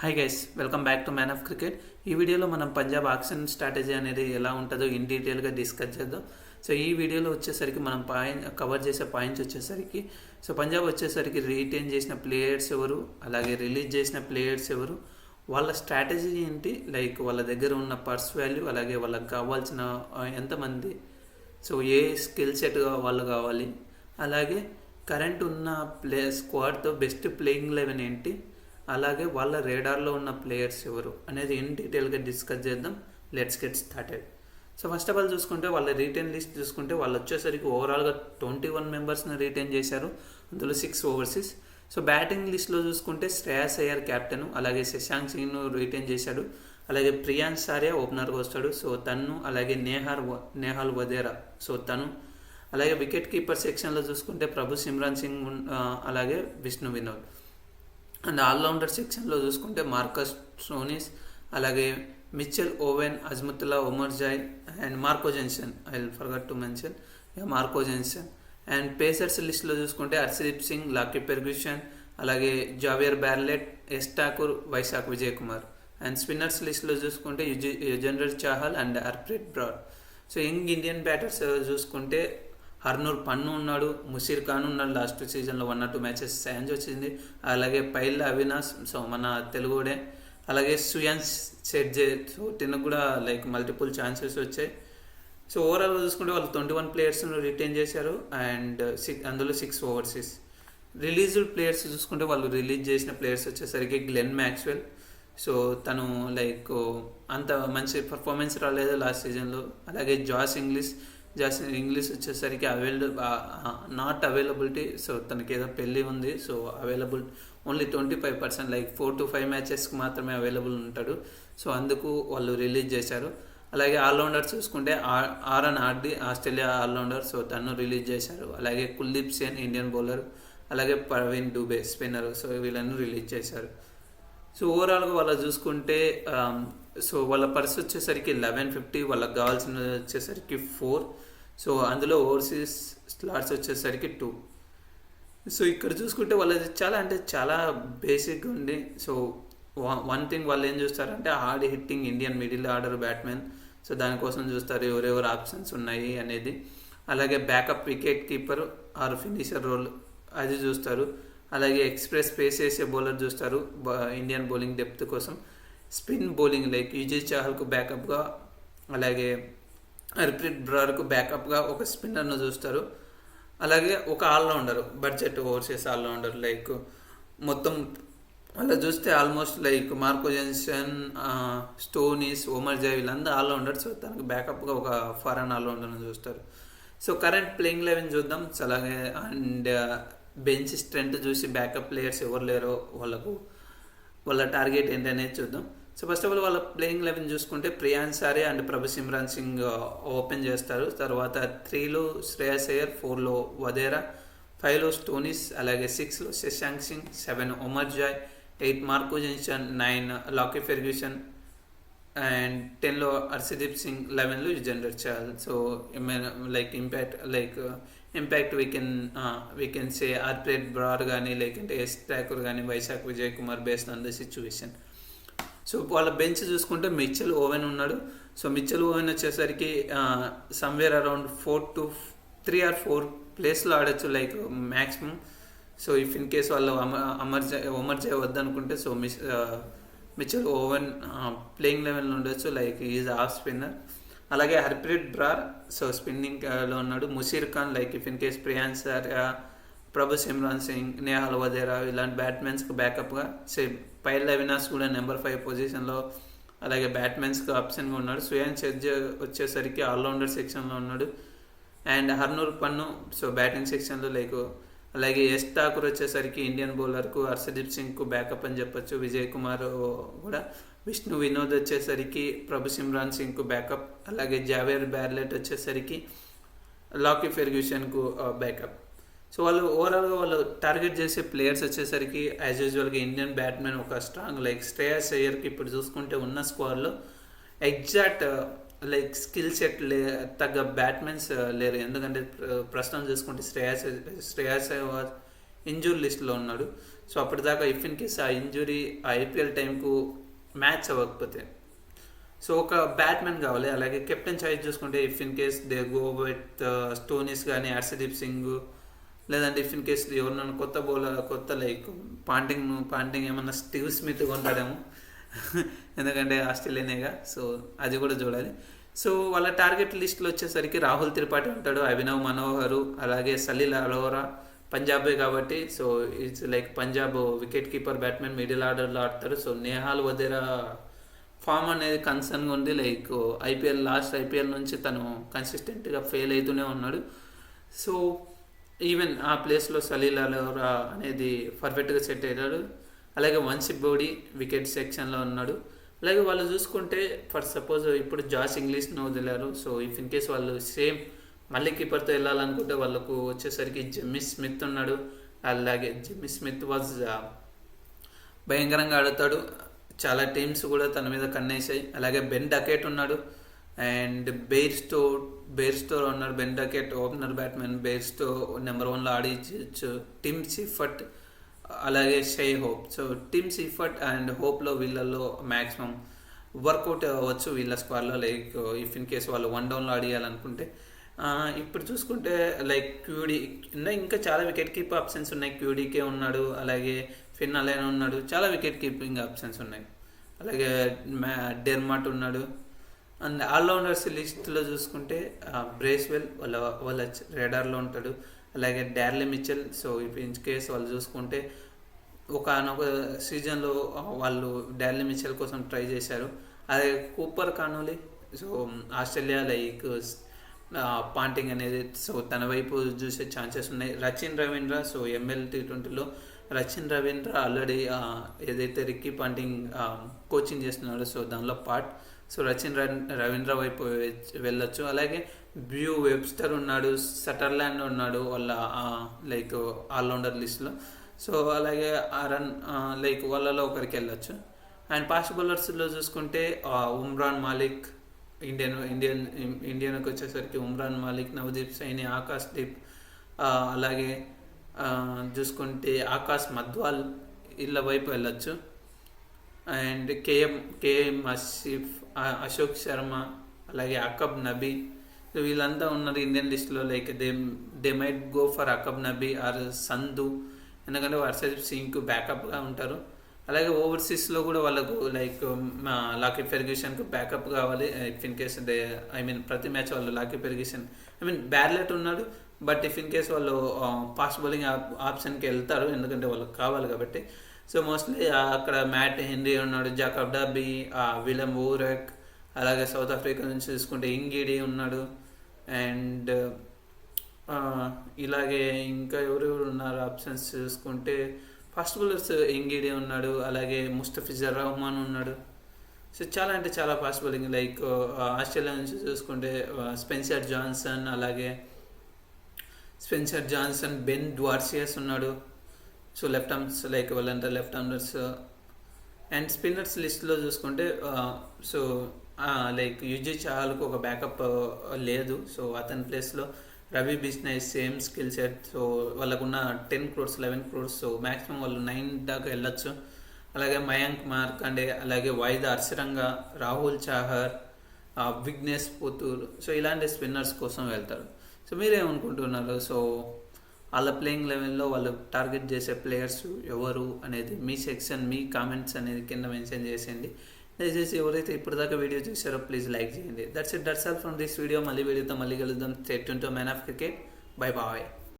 Hi guys welcome back to man of cricket ఈ వీడియోలో మనం పంజాబ్ ఆక్షన్ స్ట్రాటజీ అనేది ఎలా ఉంటుందో ఇన్ డీటెయిల్గా డిస్కస్ చేద్దాం. సో ఈ వీడియోలో వచ్చేసరికి మనం పాయింట్ కవర్ చేసే పాయింట్స్ వచ్చేసరికి సో పంజాబ్ వచ్చేసరికి రీటైన్ చేసిన ప్లేయర్స్ ఎవరు అలాగే రిలీజ్ చేసిన ప్లేయర్స్ ఎవరు వాళ్ళ స్ట్రాటజీ ఏంటి లైక్ వాళ్ళ దగ్గర ఉన్న పర్స్ వాల్యూ అలాగే వాళ్ళకి కావాల్సిన ఎంతమంది సో ఏ స్కిల్ సెట్ వాళ్ళు కావాలి అలాగే కరెంట్ ఉన్న ప్లే స్క్వాడ్తో బెస్ట్ ప్లేయింగ్ లెవెన్ ఏంటి అలాగే వాళ్ళ రేడార్లో ఉన్న ప్లేయర్స్ ఎవరు అనేది ఇన్ డీటెయిల్గా డిస్కస్ చేద్దాం. Let's get started. So first of all చూసుకుంటే వాళ్ళ రీటైన్ లిస్ట్ చూసుకుంటే వాళ్ళు వచ్చేసరికి ఓవరాల్గా ట్వంటీ వన్ మెంబర్స్ని రీటైన్ చేశారు. అందులో సిక్స్ ఓవర్సీస్. సో బ్యాటింగ్ లిస్ట్లో చూసుకుంటే శ్రేయాస్ అయ్యర్ కెప్టెన్ అలాగే శశాంక్ సింగ్ను రీటైన్ చేశాడు. అలాగే ప్రియాంక్ సారియా ఓపెనర్గా వస్తాడు. సో తను అలాగే నేహార్ నేహాల్ వదేరా. సో తను. అలాగే వికెట్ కీపర్ సెక్షన్లో చూసుకుంటే ప్రభు సిమ్రాన్ సింగ్ అలాగే విష్ణు వినోద్. అండ్ ఆల్రౌండర్ సెక్షన్లో చూసుకుంటే మార్కస్ సోనిస్ అలాగే Mitchell Owen Azmatullah Omarzai and Marco Jansen. I will forgot to mention. Marco Jansen. And pacers లిస్ట్లో చూసుకుంటే హర్షదీప్ సింగ్ లాకీ పెర్గ్యూషన్ అలాగే Xavier Bartlett S Thakur Vyshak Vijay Kumar and spinners లిస్ట్లో చూసుకుంటే Yuzi- Yuzvendra Chahal and Harpreet Brar. So young Indian batters చూసుకుంటే హర్నూర్ పన్ను ఉన్నాడు ముషీర్ ఖాన్ ఉన్నాడు last సీజన్లో one or two matches chance వచ్చింది. అలాగే పైల్ అవినాష్ సో మన తెలుగుడే. అలాగే సుయాన్ సెడ్జే సో తినకు కూడా లైక్ మల్టిపుల్ ఛాన్సెస్ వచ్చాయి. సో ఓవరాల్గా చూసుకుంటే వాళ్ళు ట్వంటీ వన్ ప్లేయర్స్ను రిటైన్ చేశారు అండ్ సిక్స్ అందులో సిక్స్ ఓవర్సీస్ రిలీజ్డ్ ప్లేయర్స్ చూసుకుంటే వాళ్ళు రిలీజ్ చేసిన ప్లేయర్స్ వచ్చేసరికి గ్లెన్ మ్యాక్స్వెల్ సో తను లైక్ అంత మంచి పర్ఫార్మెన్స్ రాలేదు లాస్ట్ సీజన్లో. అలాగే జాస్ ఇంగ్లీష్ జాస్ ఇంగ్లీష్ వచ్చేసరికి అవైలబుల్ నాట్ అవైలబిలిటీ సో తనకి ఏదో పెళ్ళి ఉంది so available only twenty five percent like four to five మ్యాచెస్కి మాత్రమే అవైలబుల్ ఉంటాడు. సో అందుకు వాళ్ళు రిలీజ్ చేశారు. అలాగే ఆల్రౌండర్ చూసుకుంటే are Aaron Hardie Australia allrounder so తను రిలీజ్ చేశారు. అలాగే కుల్దీప్ సేన్ ఇండియన్ బౌలర్ అలాగే ప్రవీణ్ డూబే స్పిన్నర్ సో వీళ్ళని రిలీజ్ చేశారు. సో ఓవరాల్గా వాళ్ళ చూసుకుంటే um, సో వాళ్ళ పర్స్ వచ్చేసరికి లెవెన్ ఫిఫ్టీ వాళ్ళకి కావాల్సిన వచ్చేసరికి ఫోర్ సో అందులో ఓవర్సీస్ స్లాట్స్ వచ్చేసరికి టూ సో ఇక్కడ చూసుకుంటే వాళ్ళది చాలా అంటే చాలా బేసిక్గా ఉంది. సో వన్ థింగ్ వాళ్ళు ఏం చూస్తారంటే hard hitting Indian middle order batsmen so దానికోసం చూస్తారు ఎవరెవరు ఆప్షన్స్ ఉన్నాయి అనేది. అలాగే backup wicket keeper or finisher role అది చూస్తారు. అలాగే ఎక్స్ప్రెస్ పేస్ చేసే బౌలర్ చూస్తారు ఇండియన్ బౌలింగ్ డెప్త్ కోసం. స్పిన్ బౌలింగ్ లైక్ యూజీ చాహల్కు బ్యాకప్గా అలాగే హర్ప్రీత్ బ్రార్కు బ్యాకప్గా ఒక స్పిన్నర్ను చూస్తారు. అలాగే ఒక allrounder budget overseas allrounder like మొత్తం అలా చూస్తే almost like Marco Jansen Stoinis Omarzai వీళ్ళందరూ ఆల్రౌండర్ సో తనకు బ్యాకప్గా ఒక ఫారెన్ ఆల్రౌండర్ని చూస్తారు. సో కరెంట్ ప్లేయింగ్ లెవెన్ చూద్దాం. అలాగే అండ్ బెంచ్ స్ట్రెంత్ చూసి బ్యాకప్ ప్లేయర్స్ ఎవరు లేరో వాళ్ళకు వాళ్ళ టార్గెట్ ఏంటి అనేది చూద్దాం. సో ఫస్ట్ ఆఫ్ ఆల్ వాళ్ళ ప్లేయింగ్ లెవెన్ చూసుకుంటే Priyansh Arya and Prabhu Simran Singh uh, open చేస్తారు. తర్వాత త్రీలో శ్రేయస్ అయ్యర్ ఫోర్లో వదేరా ఫైవ్లో స్టోనిస్ అలాగే సిక్స్లో Shashank Singh seven Omarzai eight Marco Jansen nine Lockie Ferguson and టెన్లో హర్షదీప్ సింగ్ లెవెన్లో జనరేట్ చేయాలి so like impact like impact we can we can say Harpreet Brar కానీ లేకుంటే ఎస్ ట్రాకర్ కానీ Vyshak Vijay Kumar based on the situation so వాళ్ళ bench చూసుకుంటే Mitchell Owen ఉన్నాడు. So Mitchell Owen వచ్చేసరికి somewhere around four to three or four ప్లేస్లో ఆడొచ్చు like maximum so if in case వాళ్ళు అమర్ ఒమర్ జై వద్దనుకుంటే so miss Mitchell Owen playing లెవెల్లో ఉండొచ్చు. లైక్ ఈజ్ ఆఫ్ స్పిన్నర్ అలాగే హర్ప్రీత్ బ్రార్ సో స్పిన్నింగ్లో ఉన్నాడు. Musheer Khan like if in case Priyansh sir ప్రభు సిమ్రాన్ సింగ్ నేహాల్ వదేరా ఇలాంటి బ్యాట్మెన్స్కి బ్యాకప్గా సేమ్ పైల్ అవినాష్ కూడా నెంబర్ ఫైవ్ పొజిషన్లో అలాగే బ్యాట్మెన్స్కి ఆప్షన్గా ఉన్నాడు. సుయాన్ చెర్జ్ వచ్చేసరికి ఆల్రౌండర్ సెక్షన్లో ఉన్నాడు. And Harnoor Pannu so batting సెక్షన్లో లైక్ అలాగే ఎస్ ఠాకూర్ వచ్చేసరికి ఇండియన్ బౌలర్కు హర్షదీప్ సింగ్కు బ్యాకప్ అని చెప్పొచ్చు విజయ్ కుమార్ కూడా. విష్ణు వినోద్ వచ్చేసరికి ప్రభు సిమ్రాన్ సింగ్కు బ్యాకప్ అలాగే జావేర్ బ్యార్లెట్ వచ్చేసరికి లాకీ ఫెర్గ్యూషన్కు బ్యాకప్. సో వాళ్ళు ఓవరాల్గా వాళ్ళు టార్గెట్ చేసే ప్లేయర్స్ వచ్చేసరికి యాజ్ యూజువల్గా ఇండియన్ బ్యాట్మెన్ ఒక స్ట్రాంగ్ లైక్ శ్రేయస్ అయ్యర్కి ఇప్పుడు చూసుకుంటే ఉన్న స్క్వాడ్లో ఎగ్జాక్ట్ లైక్ స్కిల్ సెట్ లే తగ్గ బ్యాట్మెన్స్ uh, లేరు. ఎందుకంటే ప్రస్తుతం చూసుకుంటే శ్రేయాస్ శ్రేయాస్ ఇంజూరీ లిస్ట్లో ఉన్నాడు. సో అప్పటిదాకా ఇఫ్ ఇన్ కేస్ ఆ ఇంజురీ ఆ ఐపీఎల్ టైంకు మ్యాచ్ అవ్వకపోతే. సో ఒక బ్యాట్మెన్ కావాలి. అలాగే కెప్టెన్ చాయిస్ చూసుకుంటే if in case they go with Stoinis కానీ హర్షదీప్ సింగ్ లేదంటే ఇఫ్ ఇన్ కేస్ ఎవరినైనా కొత్త బౌలర్ కొత్త లైక్ పాంటింగ్ పాంటింగ్ ఏమన్నా స్టీవ్ స్మిత్ కొంటాడేమో ఎందుకంటే ఆస్ట్రేలియనేగా సో అది కూడా చూడాలి. సో వాళ్ళ టార్గెట్ లిస్ట్లో వచ్చేసరికి రాహుల్ త్రిపాఠి ఉంటాడు అభినవ్ మనోహర్ అలాగే సలీల్ అలోరా పంజాబే కాబట్టి so it's like Punjab wicket keeper batsmen middle ఆర్డర్లో ఆడతాడు. సో నేహాల్ వదేరా ఫామ్ అనేది కన్సర్న్గా ఉంది. లైక్ ఐపీఎల్ లాస్ట్ ఐపీఎల్ నుంచి తను కన్సిస్టెంట్గా ఫెయిల్ అవుతూనే ఉన్నాడు. సో ఈవెన్ ఆ ప్లేస్లో సలీల్ అలోరా అనేది పర్ఫెక్ట్గా సెట్ అయ్యాడు అలాగే వంశీ బోడీ వికెట్ సెక్షన్లో ఉన్నాడు. అలాగే వాళ్ళు చూసుకుంటే ఫర్ సపోజ్ ఇప్పుడు జాస్ ఇంగ్లీష్ను వదిలారు సో ఇఫ్ ఇన్ కేస్ వాళ్ళు సేమ్ మళ్ళీ కీపర్తో వెళ్ళాలనుకుంటే వాళ్ళకు వచ్చేసరికి జెమ్మి స్మిత్ ఉన్నాడు. అలాగే జెమ్మి స్మిత్ వాజ్ భయంకరంగా ఆడతాడు. చాలా టీమ్స్ కూడా తన మీద కన్నేసాయి అలాగే బెన్ డకెట్ ఉన్నాడు. And Bairstow Bairstow ఉన్నాడు Ben Duckett opener batsmen Bairstow number వన్లో ఆడించు టిమ్ సిఫట్ అలాగే Shai Hope so Tim Seifert and హోప్లో వీళ్ళల్లో మ్యాక్సిమం వర్కౌట్ అవ్వచ్చు వీళ్ళ స్క్వాడ్లో లైక్ ఇఫ్ ఇన్ కేస్ వాళ్ళు వన్ డౌన్లో ఆడియాలనుకుంటే. ఇప్పుడు చూసుకుంటే లైక్ క్యూడీ ఇంకా చాలా వికెట్ కీప్ ఆప్షన్స్ ఉన్నాయి. క్యూడీకే ఉన్నాడు అలాగే ఫిన్ అలైన్ ఉన్నాడు. చాలా వికెట్ కీపింగ్ ఆప్షన్స్ ఉన్నాయి. అలాగే డెర్మాట్ ఉన్నాడు. అండ్ ఆల్రౌండర్స్ లిస్ట్లో చూసుకుంటే బ్రేస్వెల్ వాళ్ళ వాళ్ళ రెడార్లో ఉంటాడు. అలాగే Daryl Mitchell. So in case వాళ్ళు చూసుకుంటే ఒక సీజన్లో వాళ్ళు డార్లీ మిచెల్ కోసం ట్రై చేశారు. అదే Cooper Connolly. So Australia like Ponting అనేది సో తన వైపు చూసే ఛాన్సెస్ ఉన్నాయి. Rachin Ravindra so ML T ట్వంటీలో రచిన్ రవీంద్ర ఆల్రెడీ ఏదైతే రిక్కీ పాంటింగ్ కోచింగ్ చేస్తున్నాడో సో దానిలో పార్ట్. సో రచిన్ రవీంద్ర వైపు వెళ్ళొచ్చు. అలాగే బ్యూ వెబ్స్టర్ ఉన్నాడు సటర్లాండ్ ఉన్నాడు వాళ్ళ లైక్ ఆల్రౌండర్ లిస్ట్లో సో అలాగే రన్ లైక్ వాళ్ళలో ఒకరికి వెళ్ళొచ్చు. అండ్ ఫాస్ట్ బౌలర్స్లో చూసుకుంటే ఉమ్రాన్ మాలిక్ ఇండియన్ ఇండియన్ ఇండియన్కి వచ్చేసరికి ఉమ్రాన్ మాలిక్ నవదీప్ సైని ఆకాష్ దీప్ అలాగే చూసుకుంటే ఆకాష్ మద్వాల్ ఇళ్ళ వైపు వెళ్ళొచ్చు. And KM KM Asif Ashok Sharma అలాగే అకబ్ నబీ సో వీళ్ళంతా ఉన్నారు ఇండియన్ లిస్ట్లో like they they might go for Aqib Nabi or Sandhu ఎందుకంటే వర్షదీప్ సింగ్కు బ్యాకప్గా ఉంటారు. అలాగే ఓవర్సీస్లో కూడా వాళ్ళకు లైక్ లాకీ ఫెర్గ్యూషన్కు బ్యాకప్ కావాలి. If in case they I mean ప్రతి మ్యాచ్ వాళ్ళు లాకీ ఫెర్గ్యూషన్ ఐ మీన్ బ్యాడ్లెట్ ఉన్నాడు బట్ ఇఫ్ ఇన్ కేస్ వాళ్ళు ఫాస్ట్ బౌలింగ్ ఆప్షన్కి వెళ్తారు. ఎందుకంటే వాళ్ళకి కావాలి కాబట్టి. సో మోస్ట్లీ అక్కడ మ్యాట్ హెన్రీ ఉన్నాడు జాకబ్ డబ్బీ విలియం ఊరక్ అలాగే సౌత్ ఆఫ్రికా నుంచి చూసుకుంటే ఇంగిడి ఉన్నాడు. అండ్ ఇలాగే ఇంకా ఎవరెవరు ఉన్నారు ఆప్షన్స్ చూసుకుంటే ఫాస్ట్ బౌలర్స్ ఎంగిడే ఉన్నాడు అలాగే ముస్తఫిజర్ రహమాన్ ఉన్నాడు. సో చాలా అంటే చాలా ఫాస్ట్ బౌలింగ్ లైక్ ఆస్ట్రేలియా నుంచి చూసుకుంటే స్పెన్సర్ జాన్సన్ అలాగే స్పెన్సర్ జాన్సన్ బెన్ డ్వార్సియస్ ఉన్నాడు. సో లెఫ్ట్ ఆర్మ్స్ లైక్ వాళ్ళంతా లెఫ్ట్ ఆర్మర్స్ అండ్ స్పిన్నర్స్ లిస్ట్లో చూసుకుంటే సో లైక్ యుజి చాహల్కు ఒక బ్యాకప్ లేదు. సో అతని ప్లేస్లో Ravi Bishnoi same skill set so వాళ్ళకున్న ten crores eleven crores so maximum వాళ్ళు నైన్ దాకా వెళ్ళొచ్చు. అలాగే మయాంక్ మార్కండే అలాగే వాయిద అర్సరంగ రాహుల్ చాహర్ విఘ్నేష్ పుత్తూర్. సో ఇలాంటి స్పిన్నర్స్ కోసం వెళ్తారు. సో మీరేమనుకుంటున్నారు సో వాళ్ళ ప్లేయింగ్ లెవెల్లో వాళ్ళు టార్గెట్ చేసే ప్లేయర్స్ ఎవరు అనేది మీ సెక్షన్ మీ కామెంట్స్ అనేది కింద మెన్షన్ చేసేయండి. దయచేసి ఎవరైతే ఇప్పటిదాకా వీడియో చూసారో ప్లీజ్ లైక్ చేయండి. That's it that's all from this video మళ్ళీ వీడియోతో మళ్ళీ కలుద్దాం. State man of cricket bye bye